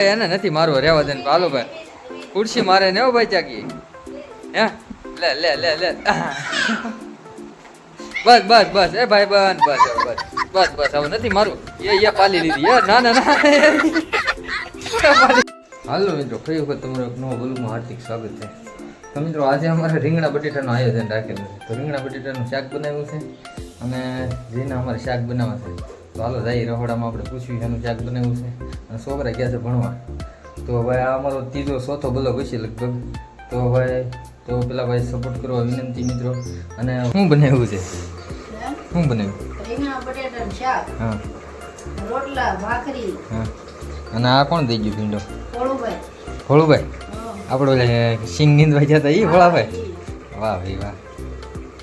એને નથી મારવો, રેવા દે હાલો ભાઈ. ખુરશી મારે ને ભાઈ ચાકી હે? લે લે લે લે. બસ બસ બસ. એ ભાઈ બન બસ બસ. બસ બસ. હવે નથી મારું એ એ પાલી લીધી. એ, ના ના ના. હાલો મિત્રો, ફરી વખત તમારો એક નવો બોલુમાં હાર્દિક સ્વાગત છે. તો મિત્રો, આજે અમારે રીંગણા બટેટાનું આયોજન રાખેલું છે. તો રીંગણા બટેટાનું શાક બનાવ્યું છે અને જેને અમારે શાક બનાવવા છે. તો હાલો જાય રહોડામાં આપણે પૂછ્યું એનું ક્યાંક બનાવ્યું છે. અને છોકરા ગયા છે ભણવા? તો ભાઈ આ અમારો ત્રીજો ચોથો બોલો હશે લગભગ. તો ભાઈ તો પેલા ભાઈ સપોર્ટ કરવા વિનંતી મિત્રો. અને શું બનાવ્યું છે? શું બનાવ્યું હા. રોટલા ભાખરી. હા. અને આ કોણ દઈ ગયું ભીંડો? ભોળુભાઈ આપણે આપણો સિંગ નીંદવા જતા એ ભોળાભાઈ વાહ ભાઈ વાહ.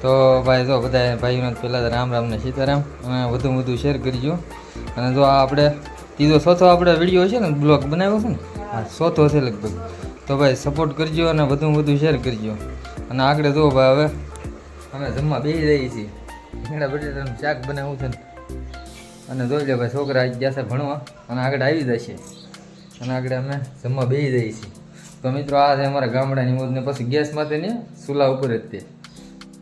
તો ભાઈ જો બધા ભાઈઓને પહેલાં તો રામ રામ ને સીતારામ અને વધુ વધુ શેર કરજો. અને જો આપણે ત્રીજો ચોથો આપણે વીડિયો છે ને, બ્લોગ બનાવ્યો છે ને હા ચોથો છે લગભગ. તો ભાઈ સપોર્ટ કરજો અને વધુ વધુ શેર કરજો. અને આગળ જો ભાઈ હવે, અમે જમવા બેસી જઈએ છીએ. ઘણા બટેટાનું શાક બનાવવું છે અને જોઈ લે ભાઈ છોકરા આવી ગયા છે ભણવા, અને આગળ આવી જશે. અને આગળ અમે જમવા બેસી જઈએ છીએ. તો મિત્રો આ છે અમારા ગામડાની મોજને, પછી ગેસ માટે ને ચૂલા ઉપર જ તે.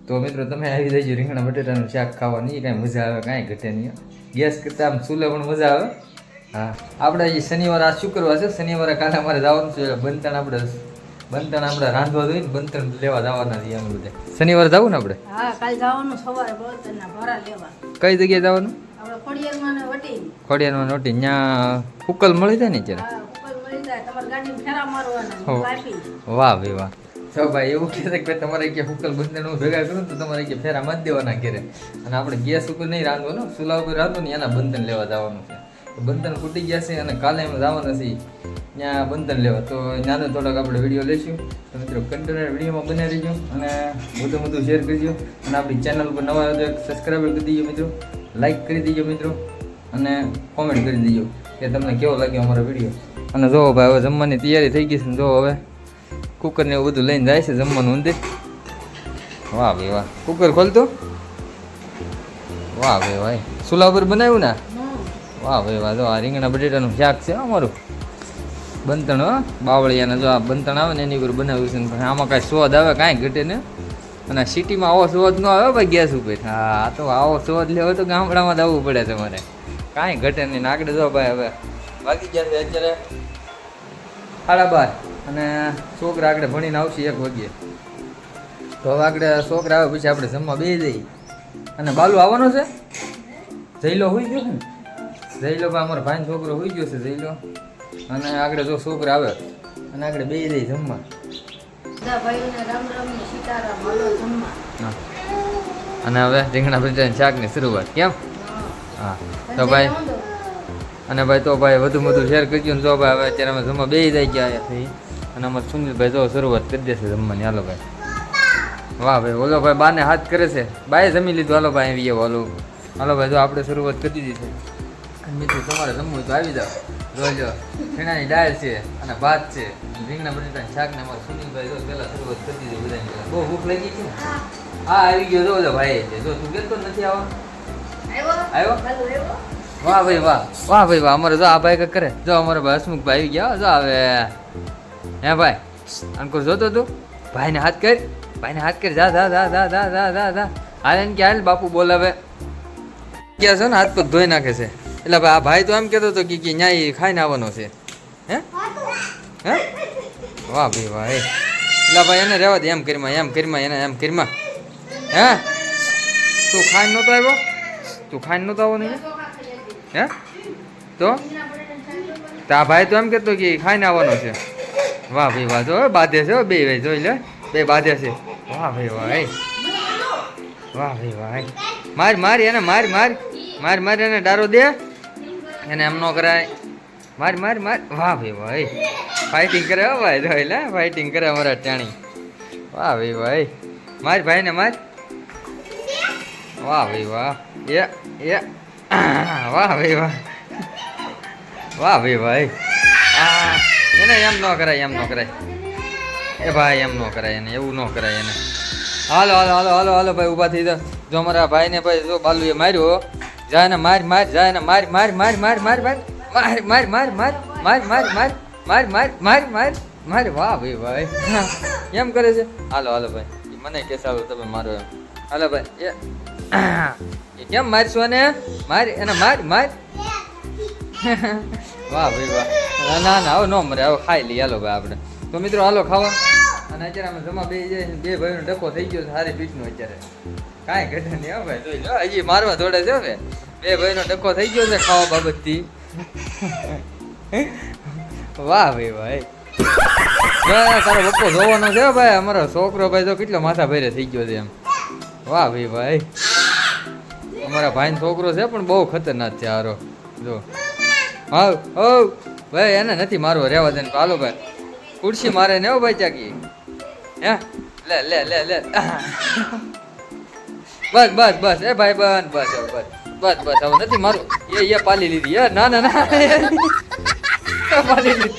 તો મિત્રો તમે આવી જજો રીંગણા બટેટાનું શાક ખાવાની. કાંઈ મજા આવે કાંઈ ઘટે નહીં ગેસ કરતાં આમ ચૂલે પણ મજા આવે. હા આપણે હજી શનિવાર આ શુક્રવાર છે શનિવારે કાલે અમારે જવાનું છે બંતણ આપણે બંતણ આપણે રાંધવા જોઈએ બનતણ બંતણ લેવા જવાના છીએ અમે બધા. શનિવારે જવું ને આપણે? હા કાલ જવાનું સવારે બળતરના ભરા લેવા. કઈ જગ્યાએ જવાનું? આપણે ખોડિયારમાં ને વટી ખોડિયારમાં નોટી ત્યાં ઉકલ મળી જાય ને હો. વાહ ભાઈ વાહ. તો ભાઈ એવું કહે છે કે તમારે કે હુકલ બંધન ભેગા કરું તો તમારે કે ફેરા મત દેવાના ઘેરે. અને આપણે ગેસ ઉપર નહીં રાંધવાનું ચૂલા ઉપર રાંધવું એના બંધન લેવા જવાનું છે. બંધન ખૂટી ગયા છે અને કાલે એમ જવાના છે ત્યાં બંધન લેવા. તો ત્યાંનો થોડોક આપણે વીડિયો લઈશું. તો મિત્રો કન્ટેનર વિડીયોમાં બને રહીજો અને વધુ વધુ શેર કરજો. અને આપણી ચેનલ પર નવા તો સબસ્ક્રાઈબર કરી દીજો મિત્રો. લાઈક કરી દીજો મિત્રો. અને કોમેન્ટ કરી દીજો કે તમને કેવો લાગ્યો અમારો વીડિયો અને જો ભાઈ હવે જમવાની તૈયારી થઈ ગઈ છે જો હવે કુકર ને એવું બધું લઈને જાય છે જમવાનું અંદર વાહ ભાઈ વાહ. કુકર ખોલતો? વાહ ભાઈ ભાઈ ચૂલા ઉપર બનાવ્યું ને? વાહ ભાઈ વાહ. જો આ રીંગણા બટેટાનું શાક છે અમારું. બંતણ હો. બાવળિયાને જો આ બંતણ આવે ને એની ઉપર બનાવ્યું છે પણ આમાં કાંઈ સ્વાદ આવે, કાંઈ ઘટે ને. અને સિટીમાં આવો સ્વાદ ન આવે ભાઈ ગેસ ઉપર. હા તો આવો સ્વાદ લેવો તો ગામડામાં જવું પડે તમારે. કાંઈ ઘટે નહીં. નાકડે જો ભાઈ હવે. બાકી ગયા અત્યારે. સાડા બાર. અને છોકરા આગળ ભણીને આવશે એક વાગ્યે. તો હવે આગળ છોકરા આવે પછી આપણે જમવા બે જઈએ. અને બાલુ આવવાનો છે? જઈલો હોઈ ગયો છે ને? જઈલો ભાઈ અમારો ભાઈ છોકરો હોઈ ગયો છે જઈલો અને આગળ જો છોકરા આવે અને આગળ બે જઈ જમવા. અને હવે રીંગણા બટાટાની શાકની શરૂઆત. કેમ? હા. હા તો ભાઈ અને ભાઈ તો ભાઈ વધુ વધુ શેર કરજો ને જો ભાઈ હવે અત્યારે અમે જમવા બે જાય ગયા અહીંયાથી અને અમારે સુનિલભાઈ જો શરૂઆત કરી દેશે જમવાની. હાલો ભાઈ. વાહ ભાઈ, ઓલો ભાઈ બાને હાથ કરે છે. બાએ જમી લીધું. હાલો ભાઈ, આવી હાલો હાલો ભાઈ, જો આપણે શરૂઆત કરી દીધી છે. મિત્રો, તમારે જમવું તો આવી જાઓ. જોજો છેણાની દાળ છે અને ભાત છે. રીંગણા બટેટાની શાક ને અમારે સુનિલભાઈ જો પહેલાં શરૂઆત કરી દીધી બધાની બહુ ભૂખ લાગી છે હા, આવી ગયો. જો ભાઈ. જો તું કેતો નથી આવો. આવ્યો? વાહ ભાઈ, વાહ. વાહ ભાઈ, વાહ. અમારે જો આ ભાઈ કરે? જો અમારા ભાઈ હસમુખભાઈ આવી ગયા. જો આવે. હે ભાઈ અંકુર જોતો તું? ભાઈને હાથ કર, ભાઈને હાથ કર, જા જા જા જા જા જા જા જા. હાલ એને ક્યાં બાપુ બોલાવે. ક્યાં છે ને, હાથ પર ધોઈ નાખે છે. એટલે ભાઈ, આ ભાઈ તો એમ કહેતો હતો કે ન્યાય ખાઈને આવવાનો છે. હે? હે? વાહ ભાઈ, વાહ એટલે ભાઈ, એને રહેવા દે, એમ કરીમાં એમ કરીમાં, એને એમ કરીમાં. હે? તું ખાઈને નહોતો આવ્યો? તું ખાઈને નહોતો આવવાનો હે? તો? આ ભાઈ તો એમ કહેતો કે ખાઈને આવવાનો છે. વાહ ભાઈ, વાહ. જો બાધે છે બે ભાઈ, જોઈ લે. બે બાધે છે. વાહ ભાઈ, વાહ વાહ ભાઈ, વાહ. માર માર એને, માર માર. માર માર એને ડારો દે. એને એમ ન કરાય. માર માર માર. વાહ ભાઈ ભાઈ. ફાઇટિંગ કરે હો, ભાઈ, જોઈ લે. ફાઇટિંગ કરે અમારા ટાણી. વાહ ભાઈ ભાઈ. માર, ભાઈને માર. વાહ ભાઈ, વાહ. એ એ. વાહ ભાઈ, વાહ. વાહ ભાઈ ભાઈ. આ. એને એમ ન કરાય એમ ન કરાય એ ભાઈ એમ ન કરાય એને એવું ન કરાય એને હાલો હાલો હાલો હાલો હાલો ભાઈ ઊભા થઈ જાઓ જો અમારા ભાઈને ભાઈ જો બાલુએ માર્યો જાય ને માર માર જાય ને માર માર માર માર માર માર માર માર માર માર માર માર માર માર માર માર માર માર વાહ ભાઈ ભાઈ એમ કરે છે હાલો હાલો ભાઈ મને કે સારું તમે મારો એમ હાલો ભાઈ એ કેમ મારશો ને માર એને માર માર વાહ ભાઈ વાહ. ના ના, હવે ન મરે, હવે ખાઈ લઈએ. હાલો ભાઈ આપણે. તો મિત્રો, હાલો ખાવા. અને અત્યારે અમે જમા બે છે. બે ભાઈનો ડખો થઈ ગયો સારી પીઠનો અત્યારે. કાંઈ ઘટે નહીં હો ભાઈ. જોઈ હજી મારવા દોડે છે હવે. બે ભાઈનો ડખો થઈ ગયો છે ખાવા બાબતથી. વાહ ભાઈ ભાઈ. તારો બપ્પો જોવાનો છે ભાઈ. અમારો છોકરો ભાઈ તો કેટલો માથા ભરે થઈ ગયો છે એમ. વાહ ભાઈ ભાઈ. અમારા ભાઈનો છોકરો છે પણ બહુ ખતરનાક છે હારો. જો. હા હો ભાઈ, એને નથી મારવો રહેવા દે હાલો ભાઈ. ખુરશી મારે ને ભાઈ ચાકી હે? લે લે લે લે. બસ બસ બસ. એ ભાઈ બન બસ બસ. બસ બસ. હવે નથી મારું એ એ પાલી લીધી. એ, ના ના ના. પાલી લીધી.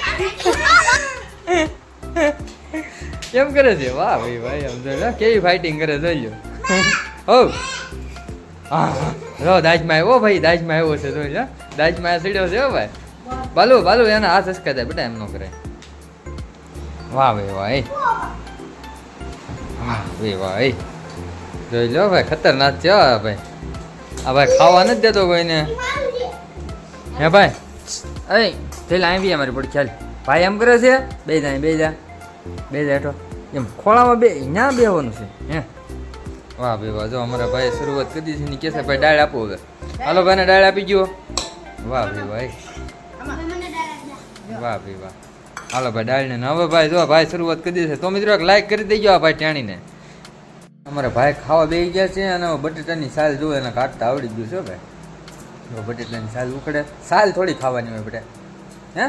કેમ કરે છે. વાહ, ભાઈ ભાઈ સમજો કેવી ફાઇટિંગ કરે જોઈ લો હા હા. રો દાજમાં આવ્યો ભાઈ દાજમાં આવ્યો છે, જોઈ લો. દાજમાં ચડ્યો છે ભાઈ. બાલુ બાલુ, એના હાથ હસકા થાય બેટા, એમ ન કરે. વાહ ભાઈ વાહ વાહ ભાઈ ભાઈ જોઈ લો, ભાઈ, ખતરનાક છે ભાઈ. આ ભાઈ ખાવા નથી દેતો કોઈને. હે, ભાઈ. અરે લાઈ બી અમારી પડી, ચાલ. ભાઈ એમ કરે છે બે જાય બે જા. બે જા, હેઠો. એમ ખોળામાં બે ના બેવાનું છે, હે. વાહ ભાઈ વાહ જો અમારા ભાઈ શરૂઆત કરી દીધી ને કહેશે ભાઈ ડાળ આપો હવે. હાલો ભાઈને ડાળ આપી ગયો વાહ ભાઈ ભાઈ વાહ ભાઈ વાહ. હાલો ભાઈ ડાળને ને હવે ભાઈ જો ભાઈ શરૂઆત કરી દીધી છે. તો મિત્રો એક લાઈક કરી દેજો આ ભાઈ ટાણીને. અમારા ભાઈ ખાવા બેસી ગયા છે અને બટેટાની સાલ જો એને કાઢતા આવડી ગયું છે ભાઈ. જો બટેટાની સાલ ઉખડે. સાલ થોડી ખાવાની હોય બેટા હે?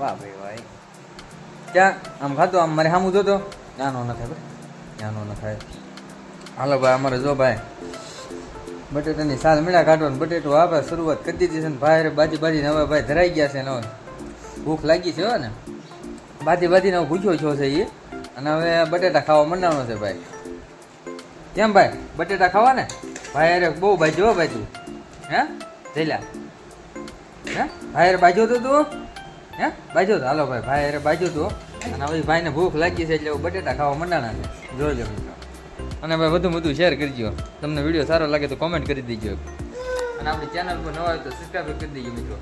વાહ ભાઈ ભાઈ ક્યાં? આમ ખાતો આમ મારે સામું જોતો? નાનો ન થાય ભાઈ નાનો ન થાય. હાલો ભાઈ, અમારે જો ભાઈ, બટેટાની સાલ મીડા કાઢવાનું, બટેટો આપણે શરૂઆત કરી દીધી છે ને ભાઈ બાજી બાજીને હવે ભાઈ ધરાઈ ગયા છે ને ભૂખ લાગી છે ને. બાજી બાજીને ભૂખ્યો છો છે એ અને હવે બટેટા ખાવા મંડાવાનો છે ભાઈ. કેમ ભાઈ, બટેટા ખાવા ને? ભાઈ, અરે બહુ બાજુ હો તું હે? જઈલા હે? ભાઈ, અરે બાજુ તો? હે? બાજુ હાલો ભાઈ ભાઈ, અરે બાજુ તો અને હવે ભાઈને ભૂખ લાગી છે એટલે બટેટા ખાવા મંડાણા છે. લો મિત્રો. અને ભાઈ વધુ વધુ શેર કરજો. તમને વીડિયો સારો લાગે તો કોમેન્ટ કરી દેજો. અને આપણી ચેનલ પર નવા હોય તો સબસ્ક્રાઈબ કરી દેજો મિત્રો.